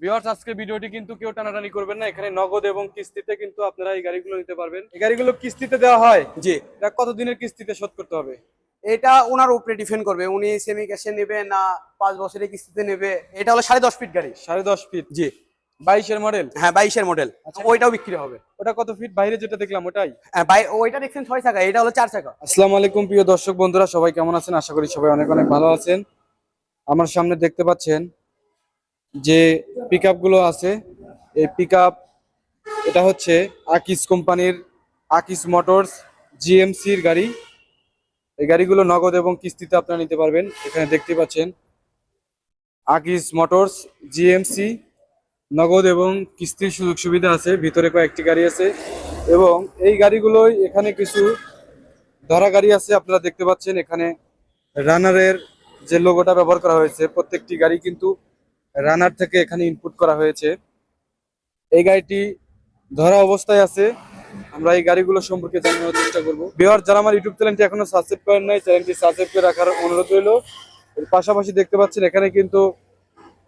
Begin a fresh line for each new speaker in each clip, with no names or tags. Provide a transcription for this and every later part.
Viewers আজকে ভিডিওটি কিন্তু কেউ টানাটানি করবেন না। এখানে নগদ এবং কিস্তিতে কিন্তু আপনারা এই গাড়িগুলো নিতে পারবেন। এই গাড়িগুলো কিস্তিতে দেওয়া হয়?
জি।
এটা কত দিনের কিস্তিতে শোধ করতে হবে?
এটা ওনার উপরে ডিপেন্ড করবে। উনি সেমি ক্যাশে নেবে না পাঁচ বছরের কিস্তিতে নেবে? এটা হলো সাড়ে দশ ফিট গাড়ি।
সাড়ে দশ ফিট
জি।
বাইশের মডেল
হ্যাঁ বাইশের মডেল
আচ্ছা।
ওইটাও বিক্রি হবে।
ওটা কত ফিট বাইরে যেটা দেখলাম ওটাই?
হ্যাঁ, ওইটা দেখছেন ছয় চাকা এটা হলো চার চাকা।
আসসালামু আলাইকুম প্রিয় দর্শক বন্ধুরা সবাই কেমন আছেন? আশা করি সবাই অনেক অনেক ভালো আছেন। আমার সামনে দেখতে পাচ্ছেন যে পিকগুলো আছে, এই পিক এটা হচ্ছে আকিস কোম্পানির আকিস মোটরস জিএমসির গাড়ি। এই গাড়িগুলো নগদ এবং কিস্তিতে আপনারা নিতে পারবেন। এখানে দেখতে পাচ্ছেন আকিস মোটরস জিএমসি নগদ এবং কিস্তির সুযোগ সুবিধা আছে। ভিতরে কয়েকটি গাড়ি আছে এবং এই গাড়িগুলোই এখানে কিছু ধরা গাড়ি আছে, আপনারা দেখতে পাচ্ছেন। এখানে রানারের যে লোগোটা ব্যবহার করা হয়েছে, প্রত্যেকটি গাড়ি কিন্তু রানার থেকে এখানে ইনপুট করা হয়েছে। এই গাড়িটি ধরা অবস্থায় আছে। আমরা এই গাড়িগুলো সম্পর্কে জানানোর চেষ্টা করব। বিহার যারা আমার ইউটিউব চ্যানেলটি এখনও সাবস্ক্রাইব করেন নাই, চ্যানেলটি সাবস্ক্রাইব করে রাখার অনুরোধ রইল। পাশাপাশি দেখতে পাচ্ছেন, এখানে কিন্তু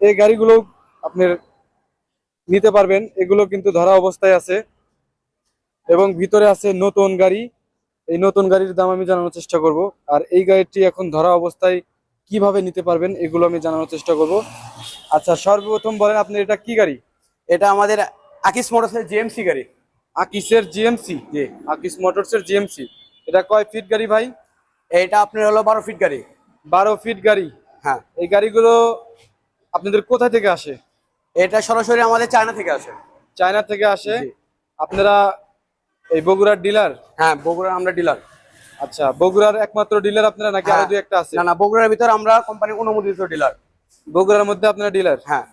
এই গাড়িগুলো আপনার নিতে পারবেন। এগুলো কিন্তু ধরা অবস্থায় আছে। এবং ভিতরে আছে নতুন গাড়ি। এই নতুন গাড়ির দাম আমি জানানোর চেষ্টা করব। আর এই গাড়িটি এখন ধরা অবস্থায় কীভাবে নিতে পারবেন এগুলো আমি জানানোর চেষ্টা করব। আচ্ছা সর্বপ্রথম বলেন আপনি এটা কি গাড়ি?
এটা আমাদের আকিস মোটরসের জিএমসি গাড়ি।
আকিসের জিএমসি
জি।
আকিস মোটরসের জিএমসি এটা কয় ফিট গাড়ি ভাই?
এটা আপনার হলো বারো ফিট গাড়ি।
বারো ফিট গাড়ি?
হ্যাঁ।
এই গাড়িগুলো আপনাদের কোথা থেকে আসে?
এটা সরাসরি আমাদের চায়না থেকে আসে।
চায়না থেকে আসে। আপনারা এই বগুড়ার ডিলার?
হ্যাঁ বগুড়ার আমরা ডিলার।
আচ্ছা বগুড়ার একমাত্র ডিলার আপনারা নাকি আরও
হ্যাঁ।
দুই একটা আছে?
না না বগুড়ার ভিতর আমরা কোম্পানির অনুমোদিত ডিলার
বগুড়ার মধ্যে আপনারা ডিলার
হ্যাঁ।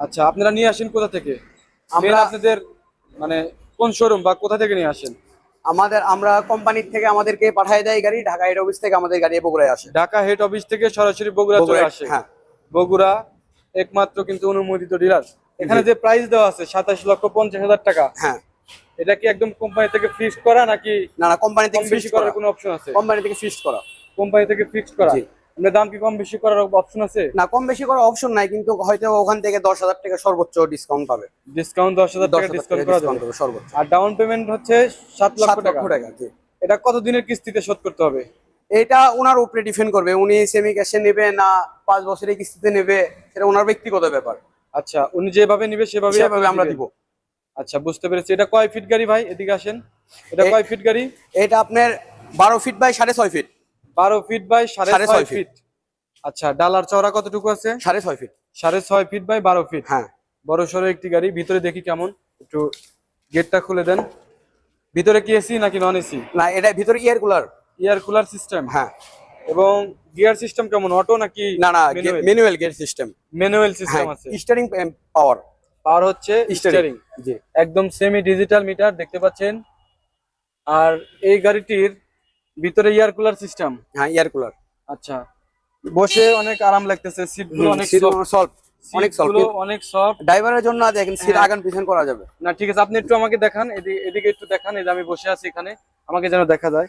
আচ্ছা আপনারা নিয়ে আসেন কোথা থেকে? আমরা
আমরা-
আপনাদের মানে কোন শোরুম বা কোথা থেকে নিয়ে আসেন?
আমাদের আমরা কোম্পানির থেকে আমাদেরকে পাঠিয়ে দেয় গাড়ি ঢাকা হেড অফিস থেকে আমাদের গাড়ি বগুড়ায় আসে।
ঢাকা হেড অফিস থেকে সরাসরি বগুড়া চলে আসে।
হ্যাঁ।
বগুড়া একমাত্র কিন্তু অনুমোদিত ডিলার এখানে যে প্রাইস দেওয়া আছে সাতাশ লক্ষ পঞ্চাশ হাজার টাকা।
হ্যাঁ।
এটা কি একদম কোম্পানি থেকে ফিক্সড করা নাকি
না না কোম্পানি
কম
থেকে
বেশি
ফিক্সড
করার কোনো অপশন আছে?
কোম্পানি থেকে ফিক্সড করা।
কোম্পানি থেকে ফিক্সড করা। আপনার দাম কি কম বেশি করার অপশন আছে?
না কম বেশি করার অপশন নাই কিন্তু হয়তো ওখান থেকে দশ হাজার টাকা সর্বোচ্চ ডিসকাউন্ট পাবে।
ডিসকাউন্ট দশ হাজার
দশ
টাকা ডিসকাউন্ট করা যাবে।
সর্বোচ্চ।
আর ডাউন পেমেন্ট হচ্ছে সাত লক্ষ টাকা। এটা কত দিনের কিস্তিতে শোধ করতে হবে?
এটা ওনার উপরে ডিপেন্ড করবে উনি সেমি ক্যাশে নেবে না পাঁচ বছরের কিস্তিতে নেবে সেটা ওনার ব্যক্তিগত ব্যাপার।
আচ্ছা উনি যেভাবে নিবে সেভাবে
আমরা দিব।
আচ্ছা বুঝতে পেরেছি। এটা কয় ফিট গাড়ি ভাই? এদিকে আসেন। এটা কয় ফিট গাড়ি?
এটা আপনার বারো ফিট বাই সাড়ে ছয় ফিট
বারো ফিট বাই সাড়ে ছয় ফিট আচ্ছা ডালার চওড়া কতটুকু আছে?
সাড়ে ছয় ফিট
সাড়ে ছয় ফিট বাই বারো ফিট
হ্যাঁ।
বড় সড়ো একটি গাড়ি। ভিতরে দেখি কেমন। একটু গেটটা খুলে দেন। ভিতরে কি এসি নাকি নন এসি
না এটা ভিতরে air cooler
air cooler system
হ্যাঁ।
এবং গিয়ার সিস্টেম কেমন? অটো নাকি
না না ম্যানুয়াল গেট সিস্টেম
ম্যানুয়াল সিস্টেম আছে।
স্টারিং পাওয়ার
আর হচ্ছে স্টিয়ারিং
জি।
একদম সেমি ডিজিটাল মিটার দেখতে পাচ্ছেন। আর এই গাড়িটির ভিতরে এয়ার কুলার সিস্টেম
হ্যাঁ ইয়ার কুলার
আচ্ছা। বসে অনেক আরাম লাগতেছে সিটগুলো অনেক
সলভ অনেক
সিটগুলো অনেক সফট
ড্রাইভারের জন্য দেখেন সিট
হ্যাঁ।
আগান পিছন করা যাবে।
না ঠিক আছে আপনি একটু আমাকে দেখান এদিকে এদিকে একটু দেখান এই যে আমি বসে আছি এখানে আমাকে যেন দেখা যায়।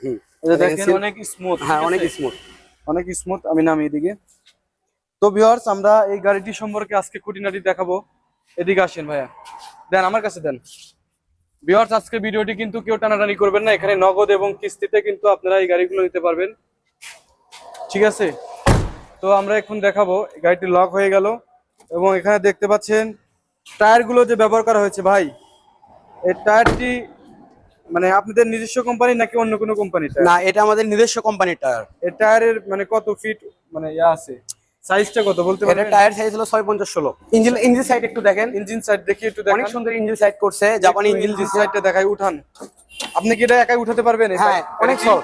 দেখেন
অনেক স্মুথ
হ্যাঁ অনেক স্মুথ
অনেক স্মুথ আমি নামি এদিকে। তো ভিউয়ার্স আমরা এই গাড়িটি সম্পর্কে আজকে খুঁটিনাটি দেখাবো। এদিকে আসেন ভাইয়া। দেন আমার কাছে দেন। ভিউয়ার্স আজকে ভিডিওটি কিন্তু কেউ টানাটানি করবেন না। এখানে নগদ এবং কিস্তিতে কিন্তু আপনারা এই গাড়িগুলো নিতে পারবেন। ঠিক আছে? তো আমরা এখন দেখাবো। গাড়িটি লক হয়ে গেল এবং এখানে দেখতে পাচ্ছেন টায়ারগুলো যে ব্যবহার করা হয়েছে ভাই এই টায়ারটি মানে আপনাদের নিজস্ব কোম্পানি নাকি অন্য কোনো কোম্পানির
না এটা আমাদের নিজস্ব কোম্পানির টায়ার।
এই টায়ারের মানে কত ফিট মানে ইয়া আছে? সাইজটা কত বলতে
এটা টায়ার সাইজ হলো ছয় পঞ্চাশ ষোলো। ইঞ্জিন ইঞ্জিন সাইড একটু দেখেন।
ইঞ্জিন সাইড দেখি একটু দেখেন।
অনেক সুন্দর ইঞ্জিন সাইড করছে। জাপানি ইঞ্জিন
ইঞ্জিন সাইডটা দেখাই উঠান। আপনি কি এটা একাই উঠাতে পারবেন
হ্যাঁ অনেক? সল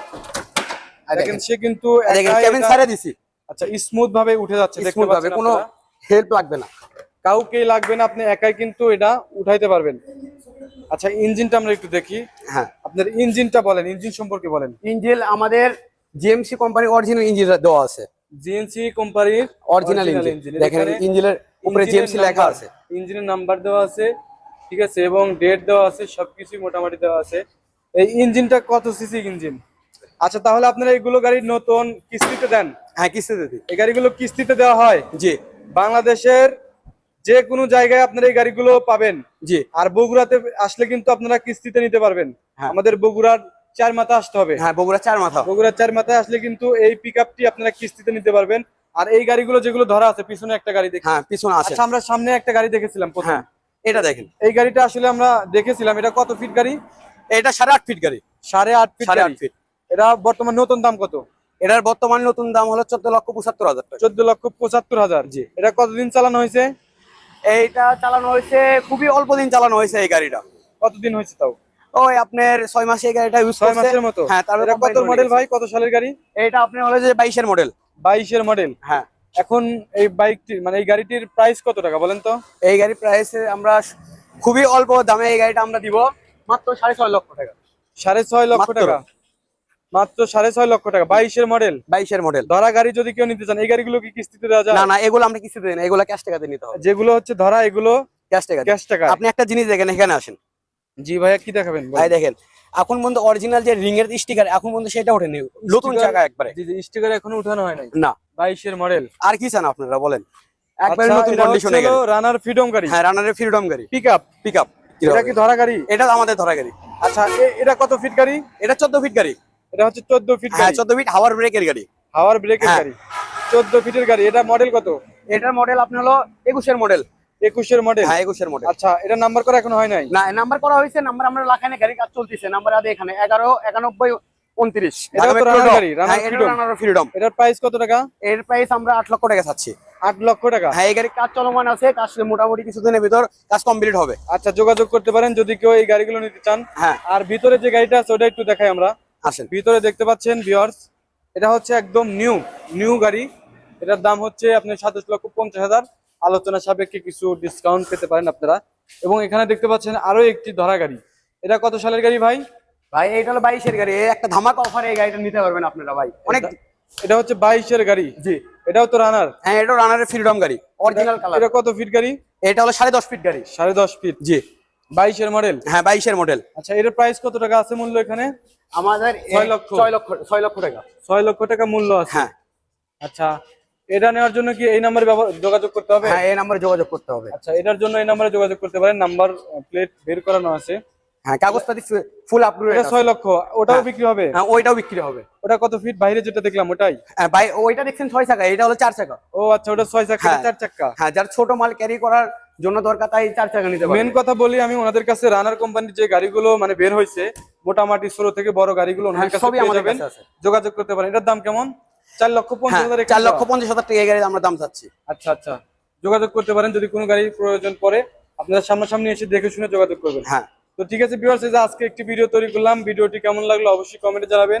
দেখেন সে কিন্তু
দেখেন কেবিন
এটা-
দিছি।
আচ্ছা স্মুথ ভাবে উঠে যাচ্ছে দেখতে পাচ্ছেন
কোনো হেল্প লাগবে না।
কাউকে লাগবে না আপনি একাই কিন্তু এটা উঠাইতে পারবেন। আচ্ছা ইঞ্জিনটা আমরা একটু দেখি।
হ্যাঁ।
আপনার ইঞ্জিনটা বলেন ইঞ্জিন সম্পর্কে বলেন।
ইঞ্জিন আমাদের জিএমসি কোম্পানির অরিজিনাল ইঞ্জিন দেওয়া আছে।
জিএনসি কোম্পানির
অরিজিনাল ইঞ্জিন দেখেন ইঞ্জিনের উপরে জিএমসি লেখা আছে।
ইঞ্জিনের নাম্বার দেওয়া আছে ঠিক আছে এবং ডেট দেওয়া আছে সবকিছু মোটামুটি দেওয়া আছে। এই ইঞ্জিনটা কত সিসি ইঞ্জিন আচ্ছা তাহলে আপনারা এইগুলো গাড়ি নতুন কিস্তিতে দেন?
হ্যাঁ কিস্তিতে দিই।
এই গাড়িগুলো কিস্তিতে দেওয়া হয়?
জি।
বাংলাদেশের যে কোনো জায়গায় আপনারা এই গাড়িগুলো পাবেন।
জি।
আর বগুড়াতে আসলে কিন্তু আপনারা কিস্তিতে নিতে পারবেন।
হ্যাঁ।
আমাদের বগুড়ার চার মাথা আসতে হবে।
হ্যাঁ বগুড়া চার মাথা।
বগুড়া চার মাথায় আসলে কিন্তু এই পিকআপটি আপনারা কিস্তিতে নিতে পারবেন। আর এই গাড়িগুলো যেগুলো ধরা আছে পিছনে একটা গাড়ি দেখি
হ্যাঁ পিছনে আছে।
আচ্ছা আমরা সামনে একটা গাড়ি দেখেছিলাম
হ্যাঁ এটা দেখেন।
এই গাড়িটা আসলে আমরা দেখেছিলাম এটা কত ফিট গাড়ি?
এটা সাড়ে আট ফিট গাড়ি।
সাড়ে আট ফিট
সাড়ে আট ফিট
এটা বর্তমান নতুন দাম কত?
এটার বর্তমান নতুন দাম হলো চোদ্দ লক্ষ পঁচাত্তর হাজার
চোদ্দ লক্ষ পঁচাত্তর হাজার।
জি।
এটা কতদিন চালানো হয়েছে?
এইটা চালানো হয়েছে খুবই অল্প দিন চালানো হয়েছে এই গাড়িটা।
কতদিন হয়েছে তাও?
ওই আপনার ছয় মাসে এই গাড়িটা ইউজ
ছয় মাসের মতো?
হ্যাঁ তারপরে
কত মডেল ভাই? কত সালের গাড়ি?
এটা আপনার হলো যে বাইশের মডেল
বাইশের মডেল
হ্যাঁ।
এখন এই বাইকটি মানে এই গাড়িটির প্রাইস কত টাকা বলেন তো?
এই গাড়ির প্রাইস আমরা খুবই অল্প দামে এই গাড়িটা আমরা দিব। মাত্র সাড়ে ছয় লক্ষ টাকা।
সাড়ে ছয় লক্ষ টাকা? মাত্র সাড়ে ছয় লক্ষ টাকা। বাইশের মডেল
বাইশের মডেল
ধরা গাড়ি যদি কেউ নিতে চান এই গাড়িগুলো কি কিস্তিতে দেওয়া যায়?
না না এগুলো আমরা কিস্তিতে দিই না। এগুলো ক্যাশ টাকাতে নিতে হবে।
যেগুলো হচ্ছে ধরা এগুলো
ক্যাশ টাকা
ক্যাশ টাকা।
আপনি একটা জিনিস দেখেন এখানে আসেন।
জি ভাইয়া কি দেখাবেন।
ভাই দেখেন এখন পর্যন্ত অরিজিনাল যে রিং এর স্টিকার এখন পর্যন্ত সেটা ওঠেনি। নতুন জায়গা একবারে।
জি জি স্টিকার এখনও উঠানো হয় নাই?
না।
বাইশের মডেল
আর কি চান আপনারা বলেন? একবারে
আচ্ছা
নতুন কন্ডিশনে
হলো রানার ফ্রিডম গাড়ি।
হ্যাঁ রানারের ফ্রিডম গাড়ি।
পিক আপ
পিক আপ
এটা কি ধরা গাড়ি?
এটা আমাদের ধরা গাড়ি।
আচ্ছা এটা কত ফিট গাড়ি?
এটা চোদ্দ ফিট গাড়ি।
এটা হচ্ছে চোদ্দ ফিট গাড়ি
হ্যাঁ
গাড়ি।
চোদ্দ ফিট হাওয়ার ব্রেকের গাড়ি।
হাওয়ার ব্রেকের
হ্যাঁ।
গাড়ি। চোদ্দ ফিটের গাড়ি। এটা মডেল কত?
এটার মডেল আপনার হলো একুশের মডেল
একুশের মডেল
হ্যাঁ একুশের মডেল
আচ্ছা এটা নাম্বার করা এখন হয় নাই?
না নাম্বার করা হয়েছে নাম্বার আমরা লাখানে গাড়ি কাজ চলতেছে নাম্বার আছে এখানে এগারো একানব্বই উনত্রিশ। ফ্রিডম
এটার প্রাইস কত টাকা?
এর প্রাইস আমরা আট লক্ষ টাকা চাচ্ছি।
আট লক্ষ টাকা?
হ্যাঁ এই গাড়ির কাজ চলমান আছে কাজ মোটামুটি কিছুদিনের ভিতর কাজ কমপ্লিট হবে।
আচ্ছা যোগাযোগ করতে পারেন যদি কেউ এই গাড়িগুলো নিতে চান।
হ্যাঁ।
আর ভিতরে যে গাড়িটা আছে ওটা একটু দেখাই আমরা।
আসেন।
ভিতরে দেখতে পাচ্ছেন ভিওর্স এটা হচ্ছে একদম নিউ নিউ গাড়ি। এটার দাম হচ্ছে আপনার সাতাশ লক্ষ পঞ্চাশ হাজার। আলোচনা সাপেক্ষে কিছু ডিসকাউন্ট পেতে পারেন আপনারা। এবং এখানে দেখতে পাচ্ছেন আরও একটি ধরা গাড়ি। এটা কত সালের গাড়ি ভাই?
ভাই এটা হলো বাইশের গাড়ি। একটা ধামাকা অফারে এই গাড়িটা নিতে পারবেন আপনারা ভাই। অনেক
এটা- হচ্ছে বাইশের গাড়ি।
জি।
এটাও তো রানার
হ্যাঁ এটা রানারের ফ্রিডম গাড়ি। অরিজিনাল কালার
এটা কত ফিট গাড়ি?
এটা হলো সাড়ে দশ ফিট গাড়ি।
সাড়ে দশ ফিট
জি।
বাইশের মডেল
হ্যাঁ বাইশের মডেল
আচ্ছা এটার প্রাইস কত টাকা আছে মূল্য এখানে?
আমাদের
ছয় লক্ষ।
ছয় লক্ষ ছয় লক্ষ টাকা।
ছয় লক্ষ টাকা মূল্য আছে।
হ্যাঁ।
আচ্ছা এটা নেওয়ার জন্য কি এই নাম্বারে যোগাযোগ করতে হবে?
হ্যাঁ এই নাম্বারে যোগাযোগ করতে হবে।
আচ্ছা এটার জন্য এই নাম্বারে যোগাযোগ করতে পারেন। নাম্বার প্লেট বের করানো আছে।
হ্যাঁ কাগজপাতি ফুল আপডেট
এটা ছয় লক্ষ। ওটাও
হ্যাঁ।
বিক্রি হবে?
হ্যাঁ ওইটাও বিক্রি হবে।
ওটা কত ফিট বাইরে যেটা দেখলাম ওটাই?
হ্যাঁ ভাই ওইটা দেখছেন ছয় চাকা এটা হলো চার চাকা।
ও আচ্ছা ওটা ছয় চাকা
হ্যাঁ।
চার চাক্কা
হ্যাঁ যার ছোট মাল ক্যারি করার জন্য দরকার তাই চার চাকা নিতে
মেন কথা বলি আমি ওনাদের কাছে রানার কোম্পানির যে গাড়িগুলো মানে বের হয়েছে মোটামুটি ষোলো থেকে বড় গাড়িগুলো ওনাদের
হ্যাঁ,
কাছে পেয়ে
আমাদের
যাবেন। যোগাযোগ করতে পারেন। এটার দাম কেমন? চার লক্ষ পঞ্চাশ
হ্যাঁ
হাজার
চার লক্ষ পঞ্চাশ হাজার টাকা গাড়ি আমরা দাম চাচ্ছি।
আচ্ছা আচ্ছা। যোগাযোগ করতে পারেন যদি কোনো গাড়ির প্রয়োজন পড়ে। আপনারা সামনাসামনি এসে দেখে শুনে যোগাযোগ করবেন।
হ্যাঁ।
তো ঠিক আছে ভিউয়ার্স যে আজকে একটি ভিডিও তৈরি করলাম। ভিডিওটি কেমন লাগল অবশ্যই কমেন্টে জানাবেন।